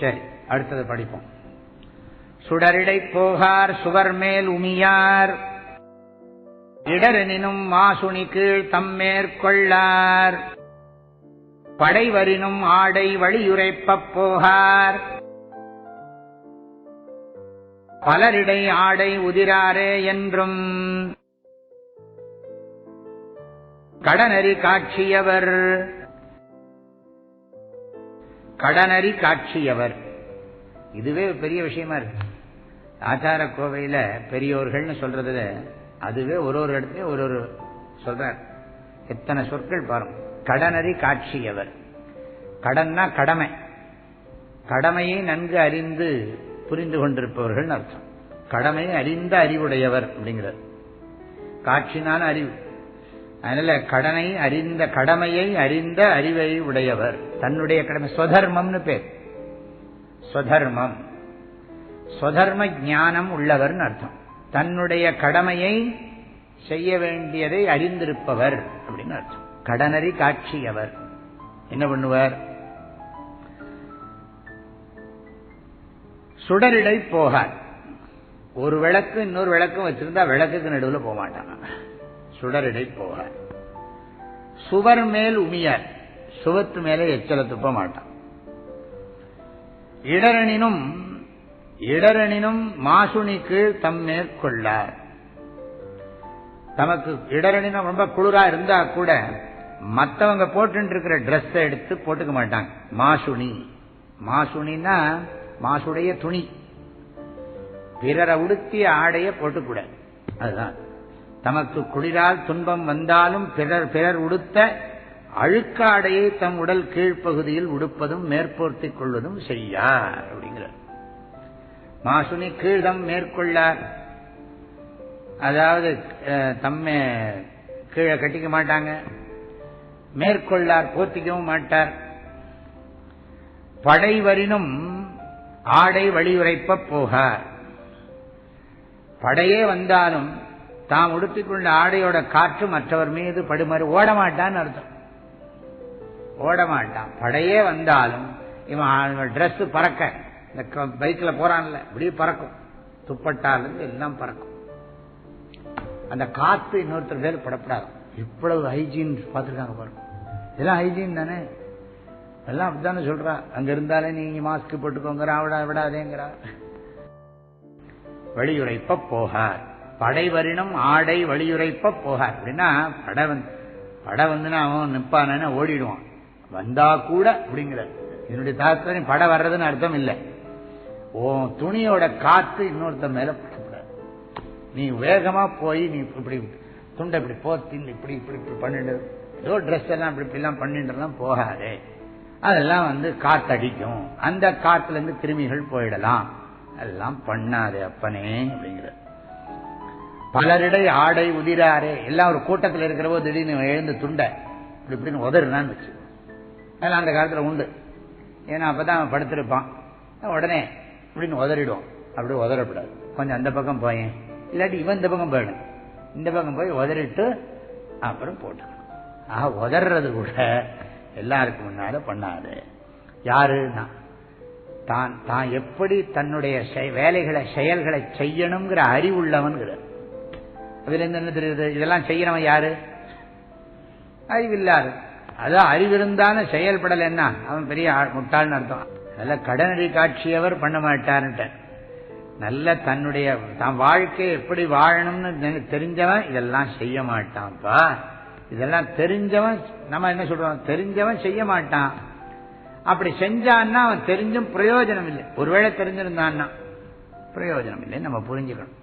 சரி அடுத்தது படிப்போம். சுடரிடை போகார் சுவர் மேல் உமியார் இடரெனினும் மாசுனி கீழ் தம் மேற்கொள்ளார் படைவரினும் ஆடை வழியுரைப்பப் போகார் பலரிடை ஆடை உதிராரே என்றும். கடனறி காட்சியவர் கடனறி காட்சியவர். இதுவே பெரிய விஷயமா இருக்கு. ஆச்சார கோவையில பெரியோர்கள்னு சொல்றதுல அதுவே ஒரு ஒரு இடத்துலயும் ஒரு ஒரு சொல்றார். எத்தனை சொற்கள் பாருங்க கடனறி காட்சியவர். கடன்னா கடமை. கடமையை நன்கு அறிந்து புரிந்து கொண்டிருப்பவர்கள் அர்த்தம். கடமையை அறிந்த அறிவுடையவர் அப்படிங்கிறார் காட்சினான அறிவு. அதனால கடனை அறிந்த கடமையை அறிந்த அறிவை உடையவர். தன்னுடைய கடமை ஸ்வதர்மம்னு பேர். ஸ்வதர்மம். ஸ்வதர்ம ஞானம் உள்ளவர்னு அர்த்தம். தன்னுடைய கடமையை செய்ய வேண்டியதை அறிந்திருப்பவர் அப்படின்னு அர்த்தம். கடனறி காட்சியவர். என்ன பண்ணுவார்? சுடரிடை போகார். ஒரு விளக்கு இன்னொரு விளக்கும் வச்சிருந்தா விளக்குக்கு நடுவில் போக மாட்டாங்க சுடரிடை போக சுவர் மேல் உமியார் சுவத்து மேலே எச்சல துப்ப மாட்டான். இடரணினும் இடரணினும் மாசுனி கீழ் தம் மேற்கொள்ளார் தமக்கு இடரணினும் ரொம்ப குளிரா இருந்தா கூட மத்தவங்க போட்டு இருக்கிற ட்ரெஸ் எடுத்து போட்டுக்க மாட்டாங்க. மாசுனி. மாசுனின்னா மாசுடைய துணி. பிறரை உடுத்திய ஆடைய போட்டுக்கூடாது. அதுதான். தமக்கு குளிரால் துன்பம் வந்தாலும் பிறர் பிறர் உடுத்த அழுக்காடையை தம் உடல் கீழ்ப்பகுதியில் உடுப்பதும் மேற்போர்த்திக் கொள்வதும் செய்யார் அப்படிங்கிறார். மாசுனி கீழ்தம் மேற்கொள்ளார். அதாவது தம்மை கீழே கட்டிக்க மாட்டாங்க. மேற்கொள்ளார் போர்த்திக்கவும் மாட்டார். படைவரினும் ஆடை வழியுரைப்ப போகார். படையே வந்தாலும் தாம் உடுத்திக்கொண்ட ஆடையோட காற்று மற்றவர் மீது படுமாறு ஓடமாட்டான்னு அர்த்தம். ஓடமாட்டான். படையே வந்தாலும் இவன் ட்ரெஸ் பறக்க. இந்த பைக்ல போறான்ல இப்படியே பறக்கும். துப்பட்டாலிருந்து எல்லாம் பறக்கும். அந்த காத்து இன்னொருத்தர் பேர் படப்படாது. இவ்வளவு ஹைஜீன் பார்த்துருக்காங்க பாருங்க. இதெல்லாம் ஹைஜீன் தானே? எல்லாம் அப்படித்தானே சொல்றா. அங்க இருந்தாலே நீங்க மாஸ்க் போட்டுக்கோங்கிறா விடா விடாதேங்கிறா. வழியுரைப்ப போகார். படைவரினும் ஆடை வழியுரைப்ப போகார். அப்படின்னா படை வந்து படை வந்துன்னா அவன் நிற்பானன்னு ஓடிடுவான். வந்தா கூட அப்படிங்கிற என்னுடைய தாத்பரியம் படை வர்றதுன்னு அர்த்தம் இல்லை. ஓ துணியோட காத்து இன்னொருத்த மேல படக்கூடாது. நீ வேகமா போய் நீ இப்படி துண்டை இப்படி போத்தி இப்படி இப்படி இப்படி பண்ணிட்டு ஏதோ ட்ரெஸ் எல்லாம் இப்படி இப்படிலாம் பண்ணிட்டுலாம் போகாதே. அதெல்லாம் வந்து காத்தடிக்கும். அந்த காத்துல இருந்து கிருமிகள் போயிடலாம். அதெல்லாம் பண்ணாதே அப்பனே அப்படிங்கிற பலரிடை ஆடை உதிராரே. எல்லாம் ஒரு கூட்டத்தில் இருக்கிறவோ திடீர்னு எழுந்து துண்டை. இப்படி இப்படின்னு உதறினான்னு வச்சு அதெல்லாம் அந்த காலத்தில் உண்டு. ஏன்னா அப்பதான் அவன் படுத்திருப்பான். உடனே இப்படின்னு உதறிடும் அப்படி உதறப்படாது கொஞ்சம் அந்த பக்கம் போயேன். இல்லாட்டி இவன் இந்த பக்கம் போயிடும் இந்த பக்கம் போய் உதறிட்டு அப்புறம் போட்டுக்கணும். ஆக உதறது கூட எல்லாருக்கும் முன்னால பண்ணாது. யாருன்னா தான் தான் எப்படி தன்னுடைய வேலைகளை செயல்களை செய்யணுங்கிற அறிவுள்ளவன்கிறார் அதுல என்ன தெரியுது? இதெல்லாம் செய்யறவன் யாரு? அறிவில்லாரு அதான் அறிவிருந்தான செயல்படல் என்ன? அவன் பெரிய முட்டாள்னு அர்த்தம். நல்ல கடனடி காட்சியவர் பண்ண மாட்டார்ன்ட்டு நல்ல தன்னுடைய தான் வாழ்க்கை எப்படி வாழணும்னு தெரிஞ்சவன் இதெல்லாம் செய்ய மாட்டான்ப்பா இதெல்லாம் தெரிஞ்சவன் நம்ம என்ன சொல்றோம்? தெரிஞ்சவன் செய்ய மாட்டான். அப்படி செஞ்சான்னா அவன் தெரிஞ்சும் பிரயோஜனம் இல்லை ஒருவேளை தெரிஞ்சிருந்தான்னா பிரயோஜனம் இல்லை நம்ம புரிஞ்சுக்கணும்.